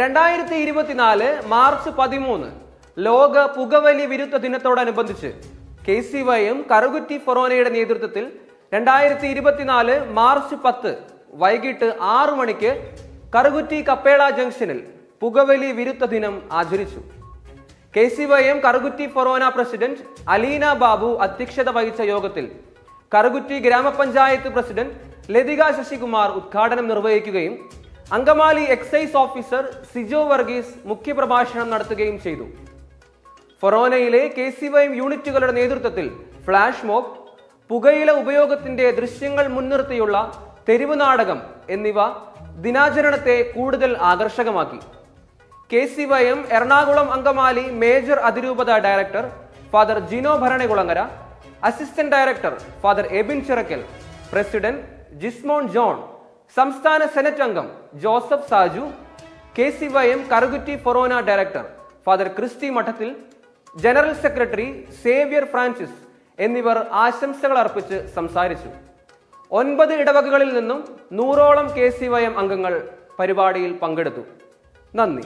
രണ്ടായിരത്തി ഇരുപത്തിനാല് മാർച്ച് പതിമൂന്ന് ലോക പുകവലി വിരുദ്ധ ദിനത്തോടനുബന്ധിച്ച് കെ സി വൈയും കറുകുറ്റി ഫൊറോനയുടെ നേതൃത്വത്തിൽ രണ്ടായിരത്തി ഇരുപത്തിനാല് മാർച്ച് പത്ത് വൈകിട്ട് ആറു മണിക്ക് കറുകുറ്റി കപ്പേള ജംഗ്ഷനിൽ പുകവലി വിരുദ്ധ ദിനം ആചരിച്ചു. K C Y M Karukutty ഫൊറോന പ്രസിഡന്റ് അലീന ബാബു അധ്യക്ഷത വഹിച്ച യോഗത്തിൽ കറുകുറ്റി ഗ്രാമപഞ്ചായത്ത് പ്രസിഡന്റ് ലതിക ശശികുമാർ ഉദ്ഘാടനം നിർവഹിക്കുകയും അങ്കമാലി എക്സൈസ് ഓഫീസർ സിജോ വർഗീസ് മുഖ്യപ്രഭാഷണം നടത്തുകയും ചെയ്തു. ഫൊറോനയിലെ കെ സി വൈ യൂണിറ്റുകളുടെ നേതൃത്വത്തിൽ ഫ്ലാഷ് മോബ് പുകയില ഉപയോഗത്തിന്റെ ദൃശ്യങ്ങൾ മുൻനിർത്തിയുള്ള തെരുവ് നാടകം എന്നിവ ദിനാചരണത്തെ കൂടുതൽ ആകർഷകമാക്കി. K C Y M Ernakulam Angamaly major അതിരൂപത director father Jino Bharanakulangara assistant director father Ebin Chirackal president Jismon John സംസ്ഥാന സെനറ്റ് അംഗം Joseph Saju K C Y M Karukutty ഫൊറോന director father Christy Madathil general secretary Xavier Francis എന്നിവർ ആശംസകൾ അർപ്പിച്ച് സംസാരിച്ചു. ഒൻപത് ഇടവകകളിൽ നിന്നും നൂറോളം കെ സി വൈ എം അംഗങ്ങൾ പരിപാടിയിൽ പങ്കെടുത്തു. നന്ദി.